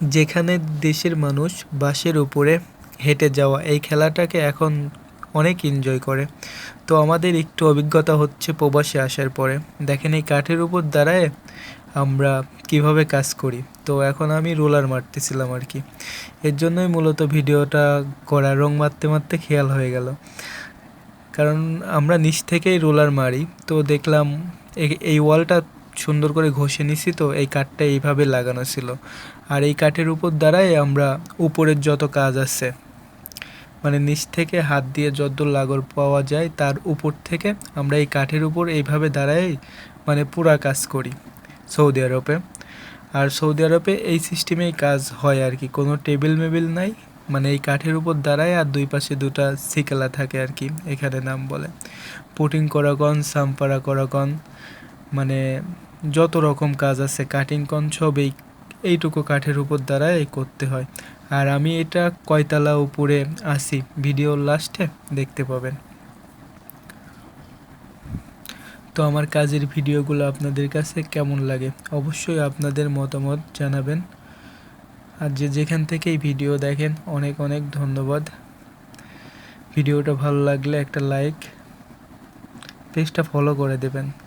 যেখানে দেশের মানুষ বাসের উপরে হেঁটে যাওয়া এই খেলাটাকে এখন অনেক এনজয় করে। তো আমাদের একটু অভিজ্ঞতা হচ্ছে প্রবাসে আসার পরে। দেখেন এই কাঠের উপর দাঁড়ায় আমরা কীভাবে কাজ করি। তো এখন আমি রোলার মারতেছিলাম আর কি। এর জন্যই মূলত ভিডিওটা করা, রং মারতে মারতে খেয়াল হয়ে গেল। কারণ আমরা নিচ থেকেই রোলার মারি। তো দেখলাম এই ওয়ালটা সুন্দর করে ঘষে নিছি তো, এই কাঠটা এইভাবে লাগানো ছিল। আর এই কাঠের উপর দ্বারাই আমরা উপরের যত কাজ আছে মানে নিচ থেকে হাত দিয়ে যতদূর লাগর পাওয়া যায়, তার উপর থেকে আমরা এই কাঠের উপর এইভাবে দাঁড়াই মানে পুরা কাজ করি সৌদি আরবে। আর সৌদি আরবে এই সিস্টেমেই কাজ হয় আর কি, কোনো টেবিল মেবিল নাই মানে এই কাঠের উপর দাঁড়ায় আর দুই পাশে দুটা সিকেলা থাকে আর কি, এখানে নাম বলে। পুটিং করাগন সাম্পারা করাগন মানে যত রকম কাজ আছে কাটিং কন সব এই এইটুকু কাঠের উপর দ্বারাই করতে হয়। আর আমি এটা কয়তলা উপরে আসি ভিডিওর লাস্টে দেখতে পাবেন। তো আমার কাজের ভিডিওগুলো আপনাদের কাছে কেমন লাগে? অবশ্যই আপনাদের মতামত জানাবেন। আর যে যেখান থেকে এই ভিডিও দেখেন, অনেক অনেক ধন্যবাদ। ভিডিওটা ভালো লাগলে একটা লাইক পেজটা ফলো করে দেবেন।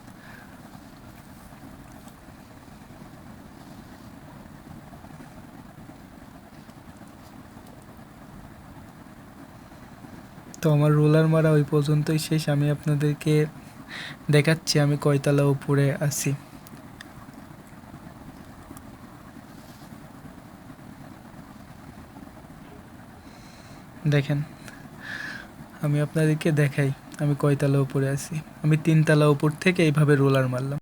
তো আমার রোলার মারা ওই পর্যন্তই শেষ। আমি আপনাদেরকে দেখাচ্ছি, আমি কয়তলা উপরে আছি। দেখেন, আমি আপনাদেরকে দেখাই, আমি কয়তলা উপরে আছি। আমি তিনতলা উপর থেকে এইভাবে রোলার মারলাম।